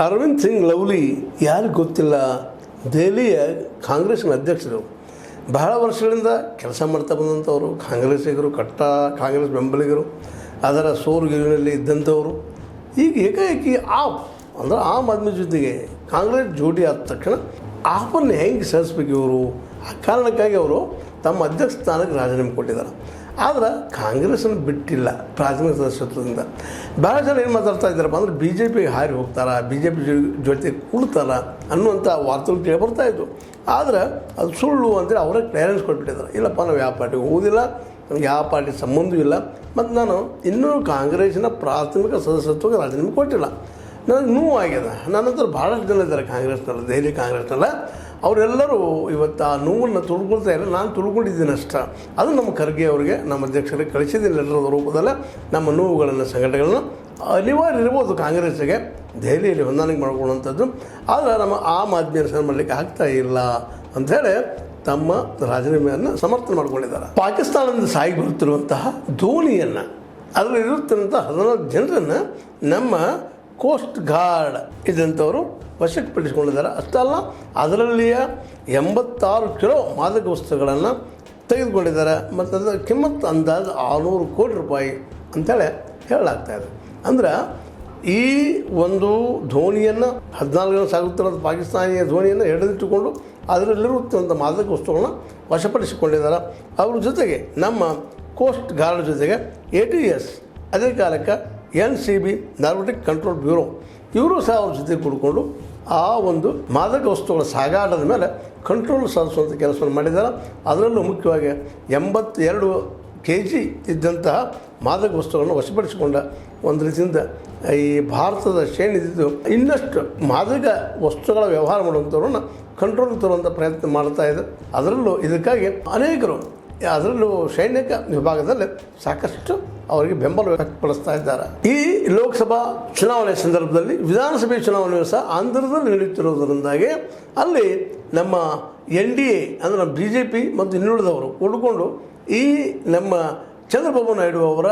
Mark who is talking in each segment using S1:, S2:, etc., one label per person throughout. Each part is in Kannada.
S1: ಅರವಿಂದ್ ಸಿಂಗ್ ಲವ್ಲಿ ಯಾರಿಗೂ ಗೊತ್ತಿಲ್ಲ? ದೆಹಲಿಯ ಕಾಂಗ್ರೆಸ್ನ ಅಧ್ಯಕ್ಷರು. ಬಹಳ ವರ್ಷಗಳಿಂದ ಕೆಲಸ ಮಾಡ್ತಾ ಬಂದಂಥವರು. ಕಾಂಗ್ರೆಸ್ಸಿಗರು ಕಟ್ಟ, ಕಾಂಗ್ರೆಸ್ ಬೆಂಬಲಿಗರು, ಅದರ ಸೋರುಗಿರಿನಲ್ಲಿ ಇದ್ದಂಥವರು. ಈಗ ಏಕಾಏಕಿ ಆಪ್ ಅಂದ್ರೆ ಆಮ್ ಆದ್ಮಿ ಜೊತೆಗೆ ಕಾಂಗ್ರೆಸ್ ಜೋಡಿ ಆದ ತಕ್ಷಣ ಆಪನ್ನು ಹೆಂಗೆ ಸಹಿಸ್ಬೇಕು ಇವರು? ಆ ಕಾರಣಕ್ಕಾಗಿ ಅವರು ತಮ್ಮ ಅಧ್ಯಕ್ಷ ಸ್ಥಾನಕ್ಕೆ ರಾಜೀನಾಮೆ ಕೊಟ್ಟಿದ್ದಾರೆ. ಆದ್ರೆ ಕಾಂಗ್ರೆಸ್ನ ಬಿಟ್ಟಿಲ್ಲ ಪ್ರಾಥಮಿಕ ಸದಸ್ಯತ್ವದಿಂದ. ಭಾಳ ಜನ ಏನು ಮಾತಾಡ್ತಾ ಇದ್ದಾರಪ್ಪ ಅಂದ್ರೆ ಬಿ ಜೆ ಪಿಗೆ ಹಾರಿ ಹೋಗ್ತಾರೆ ಬಿ ಜೆ ಪಿ ಜೊತೆ ಕುಳ್ತಾರ ಅನ್ನುವಂಥ ವಾರ್ತೆಗಳು ಕೇಳಿ ಬರ್ತಾ ಇತ್ತು ಆದ್ರೆ ಅದು ಸುಳ್ಳು ಅಂತೇಳಿ ಅವರೇ ಕ್ಲಿಯರೆನ್ಸ್ ಕೊಟ್ಬಿಟ್ಟಿದ್ದಾರೆ. ಇಲ್ಲಪ್ಪ, ನಾವು ಯಾವ ಪಾರ್ಟಿಗೆ ನಮ್ಗೆ ಯಾವ ಪಾರ್ಟಿ ಸಂಬಂಧ ಇಲ್ಲ. ಮತ್ತು ನಾನು ಇನ್ನೂ ಕಾಂಗ್ರೆಸ್ಸಿನ ಪ್ರಾಥಮಿಕ ಸದಸ್ಯತ್ವಕ್ಕೆ ರಾಜೀನಾಮೆ ಕೊಟ್ಟಿಲ್ಲ. ನನಗೆ ನೋವು ಆಗ್ಯದ ನನ್ನ ಹತ್ರ ಭಾಳಷ್ಟು ಜನ ಇದ್ದಾರೆ ಕಾಂಗ್ರೆಸ್ನಲ್ಲ, ದೆಹಲಿ ಕಾಂಗ್ರೆಸ್ನಲ್ಲ. ಅವರೆಲ್ಲರೂ ಇವತ್ತು ಆ ನೋವನ್ನು ತುಳ್ಕೊಳ್ತಾ ಇಲ್ಲ ನಾನು ತುಳ್ಕೊಂಡಿದ್ದೀನಿ ಅಷ್ಟ. ಅದು ನಮ್ಮ ಖರ್ಗೆ ಅವರಿಗೆ, ನಮ್ಮ ಅಧ್ಯಕ್ಷರಿಗೆ ಕಳಿಸಿದ್ದೀನಿ ಎಲ್ಲರ ರೂಪದಲ್ಲಿ. ನಮ್ಮ ನೋವುಗಳನ್ನು ಸಂಘಟನೆಗಳನ್ನು ಅನಿವಾರ್ಯ ಇರ್ಬೋದು ಕಾಂಗ್ರೆಸ್ಸಿಗೆ. ದೆಹಲಿಯಲ್ಲಿ ಹೊಂದಾಣಿಕೆ ಮಾಡ್ಕೊಳ್ಳುವಂಥದ್ದು. ಆದರೆ ನಮ್ಮ ಆಮ್ ಆದ್ಮಿ ಅನುಸರಣೆ ಮಾಡಲಿಕ್ಕೆ ಆಗ್ತಾ ಇಲ್ಲ ಅಂಥೇಳಿ ತಮ್ಮ ರಾಜೀನಾಮೆಯನ್ನು ಸಮರ್ಥನೆ ಮಾಡ್ಕೊಂಡಿದ್ದಾರೆ. ಪಾಕಿಸ್ತಾನದಿಂದ ಸಾಗಿ ಬರುತ್ತಿರುವಂತಹ ಧೋನಿಯನ್ನು ಅದರಲ್ಲಿ ಇರುತ್ತಿರುವಂಥ ಹದಿನಾಲ್ಕು ಜನರನ್ನು ನಮ್ಮ ಕೋಸ್ಟ್ ಗಾರ್ಡ್ ಇದ್ದಂಥವರು ವಶಕ್ಕೆಪಡಿಸಿಕೊಂಡಿದ್ದಾರೆ ಅಷ್ಟಲ್ಲ ಅದರಲ್ಲಿಯ ಎಂಬತ್ತಾರು ಕಿಲೋ ಮಾದಕ ವಸ್ತುಗಳನ್ನು ತೆಗೆದುಕೊಂಡಿದ್ದಾರೆ. ಮತ್ತು ಅದರ ಕಿಮ್ಮತ್ತು ಅಂದಾಜು ಆರುನೂರು ಕೋಟಿ ರೂಪಾಯಿ ಅಂತೇಳಿ ಹೇಳಲಾಗ್ತಾ ಇದೆ. ಅಂದ್ರೆ ಈ ಒಂದು ಧೋನಿಯನ್ನು ಹದಿನಾಲ್ಕು ಜನ ಸಾಗುತ್ತಿರೋದು ಪಾಕಿಸ್ತಾನಿಯ ಧೋನಿಯನ್ನು ಹಿಡಿದಿಟ್ಟುಕೊಂಡು ಅದರಲ್ಲಿರುವಂಥ ಮಾದಕ ವಸ್ತುಗಳನ್ನ ವಶಪಡಿಸಿಕೊಂಡಿದ್ದಾರೆ. ಅವ್ರ ಜೊತೆಗೆ ನಮ್ಮ ಕೋಸ್ಟ್ ಗಾರ್ಡ್ ಜೊತೆಗೆ ಎ ಟಿ ಎಸ್ ಅದೇ ಕಾಲಕ್ಕೆ N C B narcotic control bureau, ಇವರು ಸಹ ಅವ್ರ ಜೊತೆ ಕೂಡಿಕೊಂಡು ಆ ಒಂದು ಮಾದಕ ವಸ್ತುಗಳ ಸಾಗಾಟದ ಮೇಲೆ ಕಂಟ್ರೋಲ್ ಸಾಧಿಸುವಂಥ ಕೆಲಸವನ್ನು ಮಾಡಿದ್ದಾರೆ. ಅದರಲ್ಲೂ ಮುಖ್ಯವಾಗಿ ಎಂಬತ್ತೆರಡು ಕೆ ಜಿ ಇದ್ದಂತಹ ಮಾದಕ ವಸ್ತುಗಳನ್ನು ವಶಪಡಿಸಿಕೊಂಡ ಒಂದು ರೀತಿಯಿಂದ ಈ ಭಾರತದ ಶ್ರೇಣಿದ್ದು ಇನ್ನಷ್ಟು ಮಾದಕ ವಸ್ತುಗಳ ವ್ಯವಹಾರ ಮಾಡುವಂಥವ್ರನ್ನ ಕಂಟ್ರೋಲ್ ತರುವಂಥ ಪ್ರಯತ್ನ ಮಾಡ್ತಾ ಇದೆ. ಅದರಲ್ಲೂ ಇದಕ್ಕಾಗಿ ಅನೇಕರು ಅದರಲ್ಲೂ ಸೈನಿಕ ವಿಭಾಗದಲ್ಲಿ ಸಾಕಷ್ಟು ಅವರಿಗೆ ಬೆಂಬಲ ವ್ಯಕ್ತಪಡಿಸ್ತಾ ಇದ್ದಾರೆ. ಈ ಲೋಕಸಭಾ ಚುನಾವಣೆ ಸಂದರ್ಭದಲ್ಲಿ ವಿಧಾನಸಭೆ ಚುನಾವಣೆಯು ಸಹ ಆಂಧ್ರದಲ್ಲಿ ನಡೆಯುತ್ತಿರುವುದರಿಂದಾಗಿ ಅಲ್ಲಿ ನಮ್ಮ ಎನ್ ಡಿ ಎ, ಅಂದರೆ ಬಿ ಜೆ ಪಿ ಮತ್ತು ಇನ್ನುಳಿದವರು ಕೂಡಿಕೊಂಡು ಈ ನಮ್ಮ ಚಂದ್ರಬಾಬು ನಾಯ್ಡು ಅವರ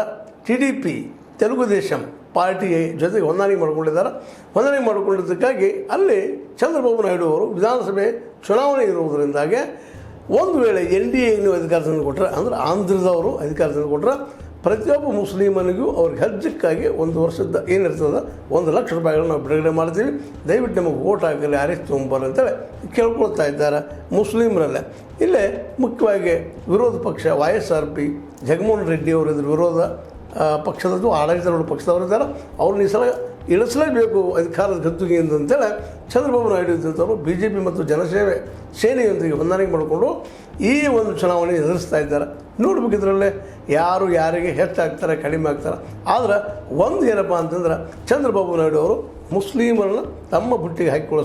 S1: T D P, Telugu Desam party ಜೊತೆಗೆ ಹೊಂದಾಣಿಕೆ ಮಾಡಿಕೊಂಡಿದ್ದಾರೆ. ಹೊಂದಾಣಿಕೆ ಮಾಡಿಕೊಂಡಿದ್ದಕ್ಕಾಗಿ ಅಲ್ಲಿ ಚಂದ್ರಬಾಬು ನಾಯ್ಡು ಅವರು ವಿಧಾನಸಭೆ ಚುನಾವಣೆ ಇರುವುದರಿಂದಾಗಿ ಒಂದು ವೇಳೆ ಎನ್ ಡಿ ಎ ಅಧಿಕಾರ ತಂದು ಕೊಟ್ಟರೆ ಅಂದರೆ ಆಂಧ್ರದವರು ಅಧಿಕಾರ ತಂದು ಕೊಟ್ಟರೆ ಪ್ರತಿಯೊಬ್ಬ ಮುಸ್ಲಿಮನಿಗೂ ಅವ್ರಿಗೆ ಹೆಜ್ಜಕ್ಕಾಗಿ ಒಂದು ವರ್ಷದ ಏನಿರ್ತದೆ ಒಂದು ಲಕ್ಷ ರೂಪಾಯಿಗಳನ್ನ ನಾವು ಬಿಡುಗಡೆ ಮಾಡ್ತೀವಿ. ದಯವಿಟ್ಟು ನಮಗೆ ಓಟ್ ಹಾಕಲಿ ಆರಿಸಿ ತೊಗೊಂಬರ್ರಿ ಅಂತೇಳಿ ಕೇಳ್ಕೊಳ್ತಾ ಇದ್ದಾರೆ ಮುಸ್ಲಿಮರಲ್ಲೇ. ಇಲ್ಲೇ ಮುಖ್ಯವಾಗಿ ವಿರೋಧ ಪಕ್ಷ Y S R P Jaganmohan Reddy ಅವರು ಇದ್ರ ವಿರೋಧ ಪಕ್ಷದದ್ದು ಪಕ್ಷದವರಿದ್ದಾರೆ. ಪಕ್ಷದವರು ಇದ್ದಾರೆ ಅವ್ರನ್ನ ಈ ಸಲ ಇಳಿಸಲೇಬೇಕು ಅಧಿಕಾರದ ಗದ್ದುಗೆಯಿಂದ ಅಂತೇಳಿ ಚಂದ್ರಬಾಬು ನಾಯ್ಡು ಇದ್ದಂಥವ್ರು ಬಿ ಜೆ ಪಿ ಮತ್ತು ಜನಸೇವೆ ಸೇನೆಯೊಂದಿಗೆ ಹೊಂದಾಣಿಕೆ ಮಾಡಿಕೊಂಡು ಈ ಒಂದು ಚುನಾವಣೆ ಎದುರಿಸ್ತಾ ಇದ್ದಾರೆ. ನೋಡ್ಬೇಕು ಇದರಲ್ಲೇ ಯಾರು ಯಾರಿಗೆ ಹೆಚ್ಚಾಗ್ತಾರೆ ಕಡಿಮೆ ಆಗ್ತಾರೆ. ಆದರೆ ಒಂದು ಏನಪ್ಪ ಅಂತಂದ್ರೆ ಚಂದ್ರಬಾಬು ನಾಯ್ಡು ಅವರು ಮುಸ್ಲಿಮರನ್ನು ತಮ್ಮ ಬುಟ್ಟಿಗೆ ಹಾಕಿಕೊಳ್ಳೋ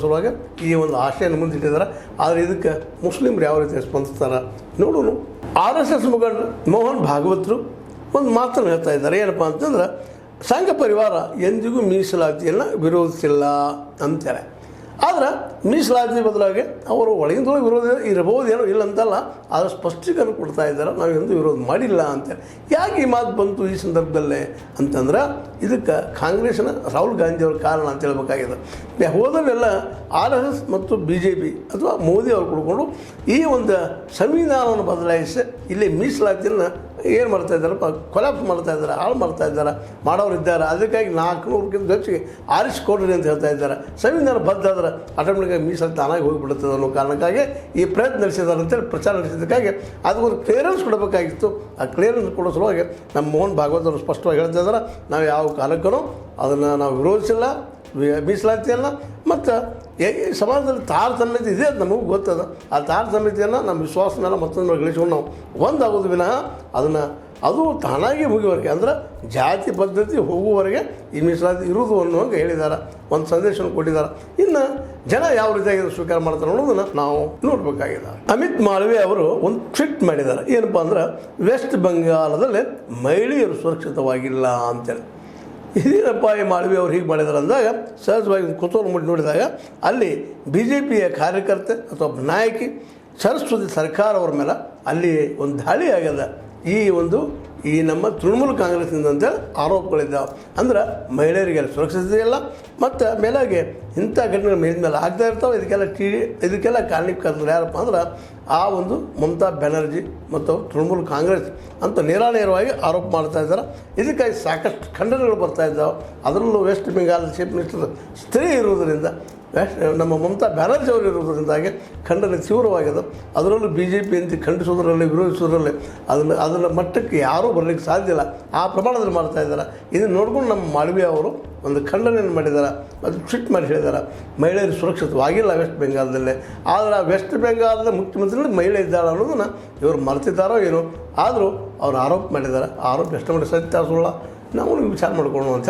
S1: ಈ ಒಂದು ಆಶೆಯನ್ನು ಮುಂದಿಟ್ಟಿದ್ದಾರೆ. ಆದರೆ ಇದಕ್ಕೆ ಮುಸ್ಲಿಮರು ಯಾವ ರೀತಿ ಸ್ಪಂದಿಸ್ತಾರೆ ನೋಡೋಣ. ಆರ್ ಎಸ್ ಎಸ್ ಮುಖಂಡ ಮೋಹನ್ ಭಾಗವತರು ಒಂದು ಮಾತನ್ನು ಹೇಳ್ತಾ ಇದ್ದಾರೆ. ಏನಪ್ಪ ಅಂತಂದ್ರೆ ಸಂಘ ಪರಿವಾರ ಎಂದಿಗೂ ಮೀಸಲಾತಿಯನ್ನು ವಿರೋಧಿಸಿಲ್ಲ ಅಂತಾರೆ. ಆದ್ರೆ ಮೀಸಲಾತಿ ಬದಲಾಗಿ ಅವರು ಒಳಗಿಂದೊಳಗೆ ವಿರೋಧ ಇರಬಹುದೇನೋ ಇಲ್ಲ ಅಂತಲ್ಲ ಆದರೆ ಸ್ಪಷ್ಟೀಕರಣ ಕೊಡ್ತಾ ಇದ್ದಾರೆ, ನಾವು ಎಂದೂ ವಿರೋಧ ಮಾಡಿಲ್ಲ ಅಂತೇಳಿ ಯಾಕೆ ಈ ಮಾತು ಬಂತು ಈ ಸಂದರ್ಭದಲ್ಲೇ ಅಂತಂದ್ರೆ, ಇದಕ್ಕೆ ಕಾಂಗ್ರೆಸ್ನ ರಾಹುಲ್ ಗಾಂಧಿ ಅವ್ರ ಕಾರಣ ಅಂತ ಹೇಳ್ಬೇಕಾಗಿದೆ. ಹೋದಲ್ಲೆಲ್ಲ ಆರ್ ಎಸ್ ಎಸ್ ಮತ್ತು ಬಿ ಜೆ ಪಿ ಅಥವಾ ಮೋದಿ ಅವರು ಕುಡ್ಕೊಂಡು ಈ ಒಂದು ಸಂವಿಧಾನವನ್ನು ಬದಲಾಯಿಸಿ ಇಲ್ಲಿ ಮೀಸಲಾತಿಯನ್ನು ಏನು ಮಾಡ್ತಾ ಇದ್ದಾರಪ್ಪ? ಕೊಲಾಪ್ ಮಾಡ್ತಾ ಇದ್ದಾರೆ? ಹಾಳು ಮಾಡ್ತಾ ಇದ್ದಾರೆ? ಮಾಡೋರು ಇದ್ದಾರೆ? ಅದಕ್ಕಾಗಿ ನಾಲ್ಕುನೂರಕ್ಕಿಂತ ಹೆಚ್ಚಿಗೆ ಆರಿಸಿಕೊಡ್ರಿ ಅಂತ ಹೇಳ್ತಾ ಇದ್ದಾರೆ. ಸಂವಿಧಾನ ಬದ್ಧ ಆದ್ರೆ ಆಟೋಮೆಟಿಕಾಗಿ ಮೀಸಲು ತಾನಾಗಿ ಹೋಗಿಬಿಡುತ್ತದೆ ಅನ್ನೋ ಕಾರಣಕ್ಕಾಗಿ ಈ ಪ್ರಯತ್ನ ನಡೆಸಿದ್ದಾರೆ ಅಂತೇಳಿ ಪ್ರಚಾರ ನಡೆಸಿದ್ದಕ್ಕಾಗಿ ಅದಕ್ಕೊಂದು ಕ್ಲಿಯರೆನ್ಸ್ ಕೊಡಬೇಕಾಗಿತ್ತು. ಆ ಕ್ಲಿಯರೆನ್ಸ್ ಕೊಡೋ ಸಲುವಾಗಿ ನಮ್ಮ ಮೋಹನ್ ಭಾಗವತ್ ಅವರು ಸ್ಪಷ್ಟವಾಗಿ ಹೇಳ್ತಾ ಇದ್ದಾರೆ, ನಾವು ಯಾವ ಕಾಲಕ್ಕೂ ಅದನ್ನು ನಾವು ವಿರೋಧಿಸಿಲ್ಲ. ಮೀಸಲಾತಿಯನ್ನು ಮತ್ತು ಸಮಾಜದಲ್ಲಿ ತಾರತಮ್ಯತೆ ಇದೆ ಅದು ನಮಗೂ ಗೊತ್ತದ. ಆ ತಾರತಮ್ಯತೆಯನ್ನು ನಮ್ಮ ವಿಶ್ವಾಸ ಮೇಲೆ ಮತ್ತೊಂದು ಗಳಿಸ್ಕೊಂಡು ನಾವು ಒಂದಾಗೋದು ವಿನಃ ಅದನ್ನು ಅದು ತಾನಾಗಿ ಮುಗಿಯುವವರೆಗೆ ಅಂದ್ರೆ ಜಾತಿ ಪದ್ಧತಿ ಹೋಗುವವರೆಗೆ ಈ ಮೀಸಲಾತಿ ಇರುವುದು ಅನ್ನುವಂಗೆ ಹೇಳಿದ್ದಾರೆ ಒಂದು ಸಂದೇಶವನ್ನು ಕೊಟ್ಟಿದ್ದಾರೆ. ಇನ್ನು ಜನ ಯಾವ ರೀತಿಯಾಗಿ ಸ್ವೀಕಾರ ಮಾಡ್ತಾರೆ ಅನ್ನೋದನ್ನು ನಾವು ನೋಡಬೇಕಾಗಿದೆ. ಅಮಿತ್ ಮಾಳವಿ ಅವರು ಒಂದು ಟ್ವಿಟ್ ಮಾಡಿದ್ದಾರೆ. ಏನಪ್ಪ ಅಂದ್ರೆ ವೆಸ್ಟ್ ಬೆಂಗಾಲದಲ್ಲಿ ಮಹಿಳೆಯರು ಸುರಕ್ಷಿತವಾಗಿಲ್ಲ ಅಂತೇಳಿ. ಇದೇನಪ್ಪ ಈ ಮಾಳವಿ ಅವ್ರು ಹೀಗೆ ಮಾಡಿದಾರೆ ಅಂದಾಗ ಸಹಜವಾಗಿ ಕುತೂಹಲ ಮಾಡಿ ನೋಡಿದಾಗ ಅಲ್ಲಿ ಬಿ ಜೆ ಪಿಯ ಕಾರ್ಯಕರ್ತೆ ಅಥವಾ ನಾಯಕಿ ಸರಸ್ವತಿ ಸರ್ಕಾರ ಅವ್ರ ಮೇಲೆ ಅಲ್ಲಿ ಒಂದು ದಾಳಿ ಆಗ್ಯದ. ಈ ಒಂದು ಈ ನಮ್ಮ ತೃಣಮೂಲ ಕಾಂಗ್ರೆಸ್ನಿಂದ ಅಂತೇಳಿ ಆರೋಪಗಳಿದ್ದಾವೆ ಅಂದ್ರೆ ಮಹಿಳೆಯರಿಗೆ ಸುರಕ್ಷತೆ ಇಲ್ಲ, ಮತ್ತು ಮೇಲಾಗಿ ಇಂಥ ಘಟನೆಗಳು ಮೇಲಿನ ಮೇಲೆ ಆಗ್ತಾ ಇರ್ತಾವೆ. ಇದಕ್ಕೆಲ್ಲ ಟಿ ಇದಕ್ಕೆಲ್ಲ ಕಾರಣೀಕರ್ತರು ಯಾರಪ್ಪ ಅಂದ್ರೆ ಆ ಒಂದು ಮಮತಾ ಬ್ಯಾನರ್ಜಿ ಮತ್ತು ತೃಣಮೂಲ ಕಾಂಗ್ರೆಸ್ ಅಂತ ನೇರಾನೇರವಾಗಿ ಆರೋಪ ಮಾಡ್ತಾ ಇದ್ದಾರೆ. ಇದಕ್ಕಾಗಿ ಸಾಕಷ್ಟು ಖಂಡನೆಗಳು ಬರ್ತಾ ಇದ್ದಾವೆ. ಅದರಲ್ಲೂ ವೆಸ್ಟ್ ಬೆಂಗಾಲ್ ಚೀಫ್ ಮಿನಿಸ್ಟರ್ ಸ್ತ್ರೀ ಇರುವುದರಿಂದ ನಮ್ಮ ಮಮತಾ ಬ್ಯಾನರ್ಜಿ ಅವರು ಇರುವುದರಿಂದಾಗಿ ಖಂಡನೆ ತೀವ್ರವಾಗಿದೆ. ಅದರಲ್ಲೂ ಬಿ ಜೆ ಪಿ ಅಂತ ಖಂಡಿಸೋದ್ರಲ್ಲಿ ವಿರೋಧಿಸೋದ್ರಲ್ಲಿ ಅದನ್ನು, ಅದರ ಮಟ್ಟಕ್ಕೆ ಯಾರೂ ಬರಲಿಕ್ಕೆ ಸಾಧ್ಯ ಇಲ್ಲ. ಆ ಪ್ರಮಾಣದಲ್ಲಿ ಮಾಡ್ತಾ ಇದ್ದಾರೆ. ಇದನ್ನು ನೋಡ್ಕೊಂಡು ನಮ್ಮ ಮಾಳವಿ ಅವರು ಒಂದು ಖಂಡನೆಯನ್ನು ಮಾಡಿದ್ದಾರೆ. ಅದು ಟ್ವೀಟ್ ಮಾಡಿ ಹೇಳಿದ್ದಾರೆ. ಮಹಿಳೆಯರು ಸುರಕ್ಷಿತವಾಗಿಲ್ಲ ವೆಸ್ಟ್ ಬೆಂಗಾಲದಲ್ಲೇ. ಆದರೆ ಆ ವೆಸ್ಟ್ ಬೆಂಗಾಲದ ಮುಖ್ಯಮಂತ್ರಿಗಳು ಮಹಿಳೆ ಇದ್ದಾಳೆ ಅನ್ನೋದನ್ನು ಇವರು ಮರೆತಿದ್ದಾರೋ ಏನೋ. ಆದರೂ ಅವ್ರು ಆರೋಪ ಮಾಡಿದ್ದಾರೆ. ಆರೋಪ ಎಷ್ಟು ಮಾಡಿ ಸತ್ಯ ಸುಳ್ಳ. ನಾವು ವಿಚಾರ ಮಾಡ್ಕೊಳ್ಳೋಣ ಅಂತ